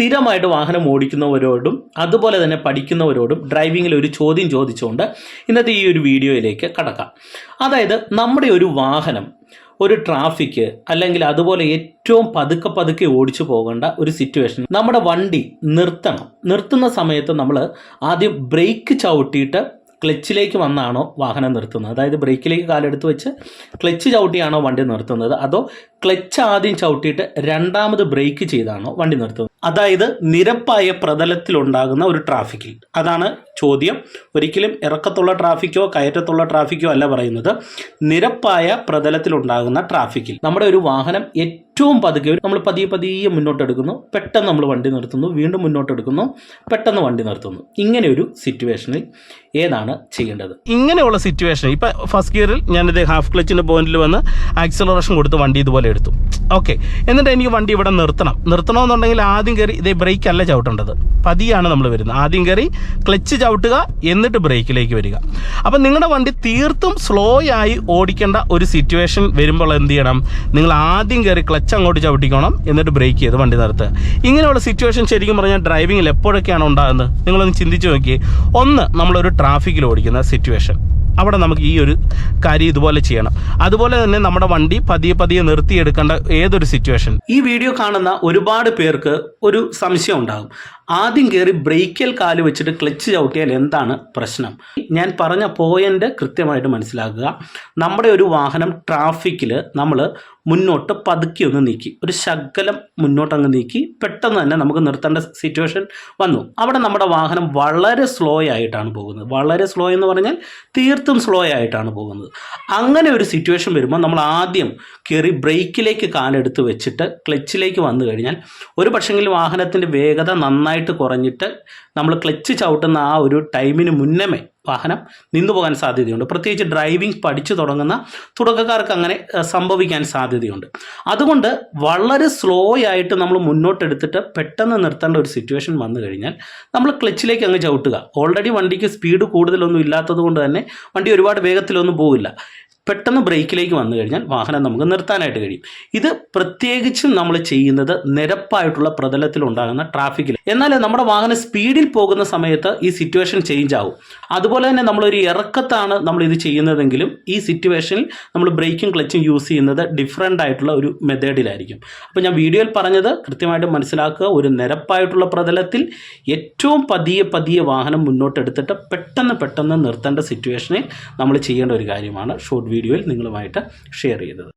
സ്ഥിരമായിട്ട് വാഹനം ഓടിക്കുന്നവരോടും അതുപോലെ തന്നെ പഠിക്കുന്നവരോടും ഡ്രൈവിങ്ങിൽ ഒരു ചോദ്യം ചോദിച്ചുകൊണ്ട് ഇന്നത്തെ ഈ ഒരു വീഡിയോയിലേക്ക് കടക്കാം. അതായത് നമ്മുടെ ഒരു വാഹനം ഒരു ട്രാഫിക് അല്ലെങ്കിൽ അതുപോലെ ഏറ്റവും പതുക്കെ പതുക്കെ ഓടിച്ചു പോകേണ്ട ഒരു സിറ്റുവേഷൻ നമ്മുടെ വണ്ടി നിർത്തണം. നിർത്തുന്ന സമയത്ത് നമ്മൾ ആദ്യം ബ്രേക്ക് ചവിട്ടിയിട്ട് ക്ലച്ചിലേക്ക് വന്നാണോ വാഹനം നിർത്തുന്നത്? അതായത് ബ്രേക്കിലേക്ക് കാലെടുത്ത് വെച്ച് ക്ലച്ച് ചവിട്ടിയാണോ വണ്ടി നിർത്തുന്നത്? അതോ ക്ലച്ച് ആദ്യം ചവിട്ടിയിട്ട് രണ്ടാമത് ബ്രേക്ക് ചെയ്താണോ വണ്ടി നിർത്തുന്നത്? അതായത് നിരപ്പായ പ്രതലത്തിലുണ്ടാകുന്ന ഒരു ട്രാഫിക്കിൽ. അതാണ് ചോദ്യം. ഒരിക്കലും ഇറക്കത്തുള്ള ട്രാഫിക്കോ കയറ്റത്തുള്ള ട്രാഫിക്കോ അല്ല പറയുന്നത്. നിരപ്പായ പ്രതലത്തിലുണ്ടാകുന്ന ട്രാഫിക്കിൽ. നമ്മുടെ ഒരു വാഹനം ഏറ്റവും പതുക്കെ നമ്മൾ പതിയെ പതിയെ മുന്നോട്ട് എടുക്കുന്നു പെട്ടെന്ന് നമ്മൾ വണ്ടി നിർത്തുന്നു. വീണ്ടും മുന്നോട്ട് എടുക്കുന്നു പെട്ടെന്ന് വണ്ടി നിർത്തുന്നു. ഇങ്ങനെ ഒരു സിറ്റുവേഷനിൽ ഏതാണ് ചെയ്യേണ്ടത്? ഇങ്ങനെയുള്ള സിറ്റുവേഷൻ ഇപ്പം ഫസ്റ്റ് ഗിയറിൽ ഞാൻ ഞാനിത് ഹാഫ് ക്ലച്ചിന്റെ പോയിന്റിൽ വന്ന് ആക്സിലറേഷൻ കൊടുത്ത് വണ്ടി ഇതുപോലെ എടുത്തു. ഓക്കെ എന്നിട്ട് എനിക്ക് വണ്ടി ഇവിടെ നിർത്തണം. നിർത്തണമെന്നുണ്ടെങ്കിൽ ആദ്യം കയറി ഇതേ ബ്രേക്ക് അല്ല ചവിട്ടേണ്ടത്. പതിയാണ് നമ്മൾ വരുന്നത്. ആദ്യം കയറി ക്ലച്ച് ചവിട്ടുക എന്നിട്ട് ബ്രേക്കിലേക്ക് വരിക. അപ്പം നിങ്ങളുടെ വണ്ടി തീർത്തും സ്ലോ ആയി ഓടിക്കേണ്ട ഒരു സിറ്റുവേഷൻ വരുമ്പോൾ എന്ത് ചെയ്യണം? നിങ്ങൾ ആദ്യം കയറി ക്ലച്ച് അങ്ങോട്ട് ചവിട്ടിക്കണം എന്നിട്ട് ബ്രേക്ക് ചെയ്ത് വണ്ടി നിർത്തുക ഇങ്ങനെയുള്ള സിറ്റുവേഷൻ ശരിക്കും പറഞ്ഞാൽ ഡ്രൈവിങ്ങിൽ എപ്പോഴൊക്കെയാണ് ഉണ്ടാകുന്നത്? നിങ്ങളൊന്ന് ചിന്തിച്ച് നോക്കി ഒന്ന് നമ്മളൊരു ട്രാഫിക്കിൽ ഓടിക്കുന്ന സിറ്റുവേഷൻ അവിടെ നമുക്ക് ഈ ഒരു കാര്യം ഇതുപോലെ ചെയ്യണം. അതുപോലെ തന്നെ നമ്മുടെ വണ്ടി പതിയെ പതിയെ നിർത്തിയെടുക്കേണ്ട ഏതൊരു സിറ്റുവേഷൻ ഈ വീഡിയോ കാണുന്ന ഒരുപാട് പേർക്ക് ഒരു സംശയം ഉണ്ടാകും. ആദ്യം കയറി ബ്രേക്കിൽ കാൽ വെച്ചിട്ട് ക്ലച്ച് ചവിട്ടിയാൽ എന്താണ് പ്രശ്നം? ഞാൻ പറഞ്ഞ പോയിന്റ് കൃത്യമായിട്ട് മനസ്സിലാക്കുക. നമ്മുടെ ഒരു വാഹനം ട്രാഫിക്കിൽ നമ്മൾ മുന്നോട്ട് പതുക്കി ഒന്ന് നീക്കി. ഒരു ശകലം മുന്നോട്ട് അങ്ങ് നീക്കി. പെട്ടെന്ന് തന്നെ നമുക്ക് നിർത്തേണ്ട സിറ്റുവേഷൻ വന്നു. അവിടെ നമ്മുടെ വാഹനം വളരെ സ്ലോ ആയിട്ടാണ് പോകുന്നത്. വളരെ സ്ലോ എന്ന് പറഞ്ഞാൽ തീർത്തും സ്ലോ ആയിട്ടാണ് പോകുന്നത്. അങ്ങനെ ഒരു സിറ്റുവേഷൻ വരുമ്പോൾ നമ്മൾ ആദ്യം കയറി ബ്രേക്കിലേക്ക് കാലെടുത്ത് വെച്ചിട്ട് ക്ലച്ചിലേക്ക് വന്നു കഴിഞ്ഞാൽ ഒരു പക്ഷെങ്കിൽ വാഹനത്തിന്റെ വേഗത നന്നായിട്ട് കുറഞ്ഞിട്ട് നമ്മൾ ക്ലച്ച് ചവിട്ടുന്ന ആ ഒരു ടൈമിന് മുന്നമേ വാഹനം നിന്നു പോകാൻ സാധ്യതയുണ്ട്. പ്രത്യേകിച്ച് ഡ്രൈവിംഗ് പഠിച്ചു തുടങ്ങുന്ന തുടക്കക്കാർക്ക് അങ്ങനെ സംഭവിക്കാൻ സാധ്യതയുണ്ട്. അതുകൊണ്ട് വളരെ സ്ലോ ആയിട്ട് നമ്മൾ മുന്നോട്ടെടുത്തിട്ട് പെട്ടെന്ന് നിർത്തേണ്ട ഒരു സിറ്റുവേഷൻ വന്നു കഴിഞ്ഞാൽ നമ്മൾ ക്ലച്ചിലേക്ക് അങ്ങ് ചവിട്ടുക. ഓൾറെഡി വണ്ടിക്ക് സ്പീഡ് കൂടുതലൊന്നും ഇല്ലാത്തത് കൊണ്ട് തന്നെ വണ്ടി ഒരുപാട് വേഗത്തിലൊന്നും പോവില്ല. പെട്ടെന്ന് ബ്രേക്കിലേക്ക് വന്നു കഴിഞ്ഞാൽ വാഹനം നമുക്ക് നിർത്താനായിട്ട് കഴിയും. ഇത് പ്രത്യേകിച്ചും നമ്മൾ ചെയ്യുന്നത് നിരപ്പായിട്ടുള്ള പ്രതലത്തിൽ ഉണ്ടാകുന്ന ട്രാഫിക്കിൽ എന്നാൽ നമ്മുടെ വാഹനം സ്പീഡിൽ പോകുന്ന സമയത്ത് ഈ സിറ്റുവേഷൻ ചേഞ്ച് ആവും. അതുപോലെ തന്നെ നമ്മളൊരു ഇറക്കത്താണ് നമ്മൾ ഇത് ചെയ്യുന്നതെങ്കിലും ഈ സിറ്റുവേഷനിൽ നമ്മൾ ബ്രേക്കും ക്ലച്ചും യൂസ് ചെയ്യുന്നത് ഡിഫറെന്റ് ആയിട്ടുള്ള ഒരു മെത്തേഡിലായിരിക്കും അപ്പോൾ ഞാൻ വീഡിയോയിൽ പറഞ്ഞത് കൃത്യമായിട്ട് മനസ്സിലാക്കുക. ഒരു നിരപ്പായിട്ടുള്ള പ്രതലത്തിൽ ഏറ്റവും പതിയെ പതിയെ വാഹനം മുന്നോട്ടെടുത്തിട്ട് പെട്ടെന്ന് പെട്ടെന്ന് നിർത്തേണ്ട സിറ്റുവേഷനിൽ നമ്മൾ ചെയ്യേണ്ട ഒരു കാര്യമാണ്. ഷോർട്ട് വീഡിയോയിൽ നിങ്ങളുമായിട്ട് ഷെയർ ചെയ്തത്.